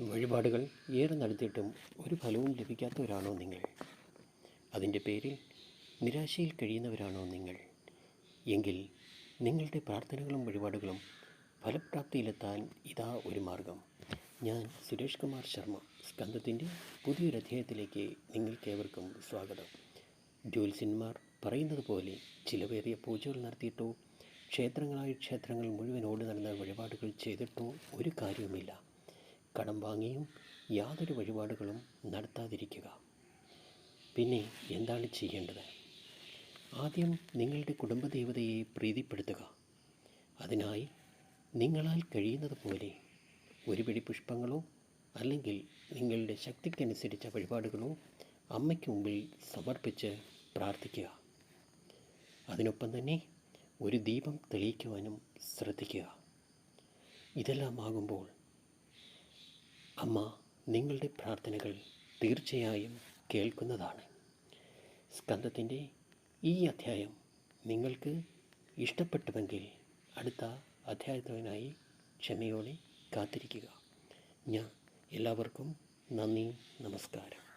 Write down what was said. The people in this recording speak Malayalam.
വഴിപാടുകൾ ഏറെ നടത്തിയിട്ടും ഒരു ഫലവും ലഭിക്കാത്തവരാണോ നിങ്ങൾ? അതിന്റെ പേരിൽ നിരാശയിൽ കഴിയുന്നവരാണോ നിങ്ങൾ? എങ്കിൽ നിങ്ങളുടെ പ്രാർത്ഥനകളും വഴിപാടുകളും ഫലപ്രാപ്തിയിലെത്താൻ ഇതാ ഒരു മാർഗം. ഞാൻ സുരേഷ് കുമാർ ശർമ്മ സ്കന്ധത്തിന്റെ പുതിയൊരു അധ്യായത്തിലേക്ക് നിങ്ങൾക്കേവർക്കും സ്വാഗതം. ജ്യോത്സ്യന്മാർ പറയുന്നത് പോലെ ചിലവേറിയ പൂജകൾ നടത്തിയിട്ടോ ക്ഷേത്രങ്ങളായി ക്ഷേത്രങ്ങൾ മുഴുവൻ ഓടി നടന്ന വഴിപാടുകൾ ചെയ്തിട്ടോ ഒരു കാര്യവുമില്ല. കടം വാങ്ങിയും യാതൊരു വഴിപാടുകളും നടത്താതിരിക്കുക. പിന്നെ എന്താണ് ചെയ്യേണ്ടത്? ആദ്യം നിങ്ങളുടെ കുടുംബദേവതയെ പ്രീതിപ്പെടുത്തുക. അതിനായി നിങ്ങളാൽ കഴിയുന്നത് പോലെ ഒരു പിടി പുഷ്പങ്ങളോ അല്ലെങ്കിൽ നിങ്ങളുടെ ശക്തിക്കനുസരിച്ച വഴിപാടുകളോ അമ്മയ്ക്ക് മുമ്പിൽ സമർപ്പിച്ച് പ്രാർത്ഥിക്കുക. അതിനൊപ്പം തന്നെ ഒരു ദീപം തെളിയിക്കുവാനും ശ്രദ്ധിക്കുക. ഇതെല്ലാം ആകുമ്പോൾ അമ്മ നിങ്ങളുടെ പ്രാർത്ഥനകൾ തീർച്ചയായും കേൾക്കുന്നതാണ്. സ്കന്ധത്തിന്റെ ഈ അധ്യായം നിങ്ങൾക്ക് ഇഷ്ടപ്പെട്ടുവെങ്കിൽ അടുത്ത അധ്യായത്തിനായി ക്ഷമയോടെ കാത്തിരിക്കുക. ഞാൻ എല്ലാവർക്കും നന്ദി നമസ്കാരം.